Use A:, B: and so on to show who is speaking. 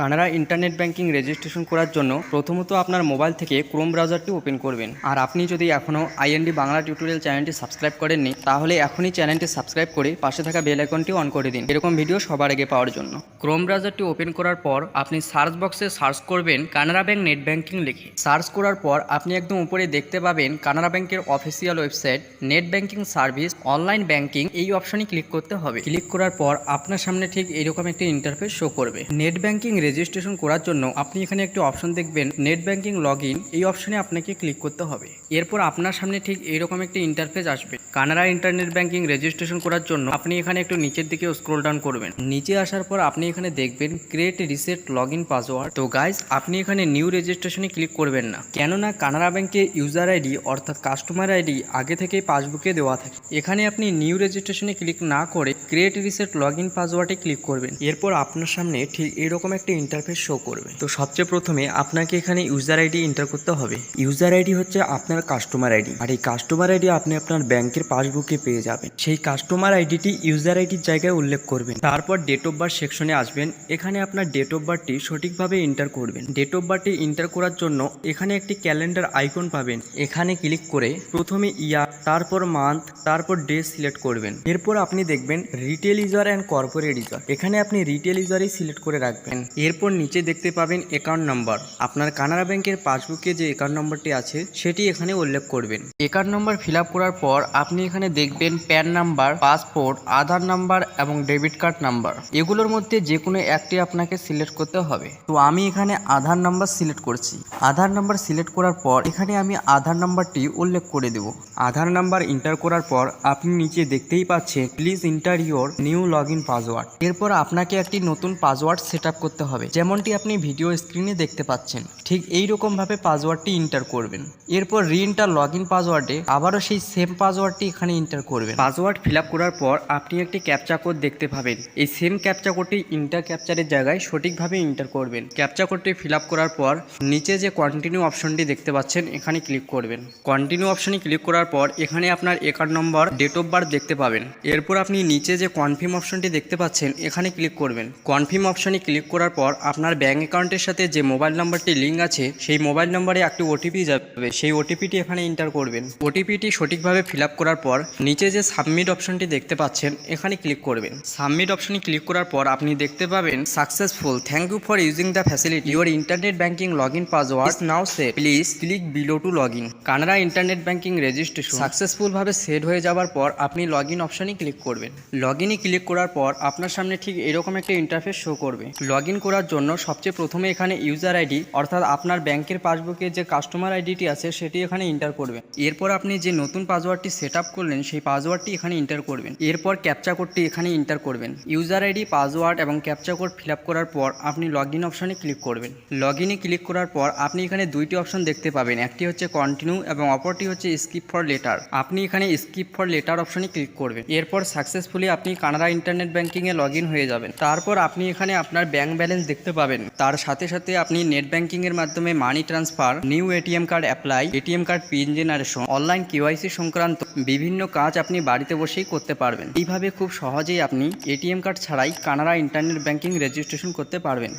A: Canada internet banking registration করার জন্য প্রথমত আপনার মোবাইল থেকে ক্রোম ব্রাউজারটি ওপেন করবেন। আর আপনি যদি এখনও আইএনডি বাংলা টিউটোরিয়াল চ্যানেলটি সাবস্ক্রাইব করেননি, তাহলে এখনই চ্যানেলটি সাবস্ক্রাইব করে পাশে থাকা বেল আইকনটি অন করে দিন। এরকম ভিডিও সবার আগে পাওয়ার জন্য। ক্রোম ব্রাউজারটি ওপেন করার পর আপনি সার্চ বক্সে সার্চ করবেন কানাডা ব্যাংক নেট ব্যাংকিং লিখে। সার্চ করার পর আপনি একদম উপরে দেখতে পাবেন কানাডা ব্যাংকের official website net banking service online banking. এই অপশনে ক্লিক করতে হবে। ক্লিক করার পর আপনার সামনে ঠিক এরকম একটি ইন্টারফেস শো করবে। নেট ব্যাংকিং রেজিস্ট্রেশন করার জন্য আপনি এখানে একটি অপশন দেখবেন নেট ব্যাংকিং লগ এই অপশনে আপনাকে ক্লিক করতে হবে। এরপর আপনার সামনে ঠিক এইরকম একটি ইন্টারফেস আসবে। কানাডা ইন্টারনেট ব্যাংকিং রেজিস্ট্রেশন করার জন্য আপনি এখানে একটু নিচের দিকে স্ক্রোল ডাউন করবেন। নিচে আসার পর আপনি এখানে দেখবেন create reset log in password. তো গাইজ আপনি এখানে নিউ রেজিস্ট্রেশনে ক্লিক করবেন না। কেননা কানাডা ব্যাংকে ইউজার আইডি অর্থাৎ কাস্টমার আইডি আগে থেকেই পাসবুকে দেওয়া থাকে। এখানে আপনি নিউ রেজিস্ট্রেশনে ক্লিক না করে ক্রিয়েট রিসেট লগ ইন পাসওয়ার্ডে ক্লিক করবেন। এরপর আপনার সামনে ঠিক এরকম একটা ইন্টারফেস শো করবে। তো সবচেয়ে প্রথমে আপনাকে এখানে ইউজার আইডি এন্টার করতে হবে। ইউজার আইডি হচ্ছে আপনার কাস্টমার আইডি। আর এই কাস্টমার আইডি আপনি আপনার ব্যাংকের পাসবুকে পেয়ে যাবেন। সেই কাস্টমার আইডিটি, ইউজার আইডির জায়গায় উল্লেখ করবেন। তারপর ডেট অফ বার্থ সেকশনে আসবেন। এখানে আপনার ডেট অফ বার্থটি সঠিকভাবে এন্টার করবেন। ডেট অফ বার্থটি এন্টার করার জন্য এখানে একটি ক্যালেন্ডার আইকন পাবেন। এখানে ক্লিক করে প্রথমে ইয়ার তারপর মান্থ তারপর ডে সিলেক্ট করবেন। এরপর আপনি দেখবেন retail user and corporate user এখানে আপনি রিটেল ইউজারই সিলেক্ট করে রাখবেন। এরপর নিচে দেখতে পাবেন অ্যাকাউন্ট নাম্বার আপনার কানাডা ব্যাংকের পাসবুকে যে অ্যাকাউন্ট নাম্বারটি আছে, সেটি এখানে উল্লেখ করবেন। অ্যাকাউন্ট নাম্বার ফিল করার পর আপনি এখানে দেখবেন PAN number passport Aadhaar number এবং ডেবিট কার্ড নাম্বার এগুলোর মধ্যে যে কোনো একটি আপনাকে সিলেক্ট করতে হবে। তো আমি এখানে আধার নাম্বার সিলেক্ট করছি। আধার নাম্বার সিলেক্ট করার পর এখানে আমি আধার নাম্বারটি উল্লেখ করে দেব। আধার নাম্বার এন্টার করার পর আপনি নিচে দেখতেই পাচ্ছেন please enter your new log in password এরপর আপনাকে একটি নতুন পাসওয়ার্ড সেট করতে হবে, যেমনটি আপনি ভিডিও স্ক্রিনে দেখতে পাচ্ছেন। ঠিক এই রকম ভাবে পাসওয়ার্ডটি এন্টার করবেন। এরপর রি ইন্টার লগ ইন পাসওয়ার্ডে আবারও সেই সেম পাসওয়ার্ডটি এখানে এন্টার করবেন। পাসওয়ার্ড ফিল করার পর আপনি একটি ক্যাপচা কোড দেখতে পাবেন। এই সেম ক্যাপচা কোডটি ইন্টার ক্যাপচারের জায়গায় সঠিকভাবে এন্টার করবেন। ক্যাপচা কোডটি ফিল করার পর নিচে যে কন্টিনিউ অপশনটি দেখতে পাচ্ছেন, এখানে ক্লিক করবেন। কন্টিনিউ অপশনে ক্লিক করার পর এখানে আপনার account number date of birth দেখতে পাবেন। এরপর আপনি নিচে যে কনফার্ম অপশনটি দেখতে পাচ্ছেন, এখানে ক্লিক করবেন। কনফার্ম অপশনে ক্লিক করার পর আপনার ব্যাঙ্ক অ্যাকাউন্টের সাথে যে মোবাইল নাম্বারটি লিঙ্ক আছে, সেই মোবাইল নম্বরে একটি ওটিপি যাবে। সেই ওটিপিটি এখানে এন্টার করবেন। ওটিপিটি সঠিকভাবে ফিল করার পর নিচে যে সাবমিট অপশনটি দেখতে পাচ্ছেন, এখানে ক্লিক করবেন। সাবমিট অপশনে ক্লিক করার পর আপনি দেখতে পাবেন successful thank you for using the facility your internet banking log in password now say please click below to log in Canara internet banking registration সাকসেসফুলভাবে set হয়ে যাওয়ার পর আপনি লগ ইন অপশনে ক্লিক করবেন। লগ ক্লিক করার পর আপনার সামনে ঠিক এরকম একটা ইন্টারফেস শো করবে। লগ ইন করার জন্য সবচেয়ে প্রথমে এখানে ইউজার আইডি অর্থাৎ আপনার ব্যাংকের পাসবুকে যে কাস্টমার আইডিটি আছে সেটি এখানে এন্টার করবেন। এরপর আপনি যে নতুন পাসওয়ার্ডটি সেট করলেন, সেই পাসওয়ার্ডটি এখানে এন্টার করবেন। এরপর ক্যাপচা কোডটি এখানে এন্টার করবেন। ইউজার আইডি পাসওয়ার্ড এবং ক্যাপচা কোড ফিল করার পর আপনি লগ ইন অপশনে ক্লিক করবেন। লগ ক্লিক করার পর আপনি এখানে দুইটি অপশন দেখতে পাবেন। একটি হচ্ছে কন্টিনিউ এবং অপরটি হচ্ছে স্কিপ ফর লেটার আপনি এখানে স্কিপ ফর লেটার অপশনে ক্লিক করবেন। এরপর সাকসেসফুলি আপনি কানাডা ইন্টারনেট ব্যাঙ্কিংয়ে লগ ইন হয়ে যাবেন। তারপর আপনি এখানে আপনার ব্যাংক ব্যালেন্স দেখতে পাবেন। তার সাথে সাথে আপনি নেট ব্যাঙ্কিংয়ের মাধ্যমে money transfer new ATM card apply ATM card PIN generation online KYC সংক্রান্ত বিভিন্ন কাজ আপনি বাড়িতে বসেই করতে পারবেন। এইভাবে খুব সহজেই আপনি এটিএম কার্ড ছাড়াই কানাডা ইন্টারনেট ব্যাঙ্কিং রেজিস্ট্রেশন করতে পারবেন।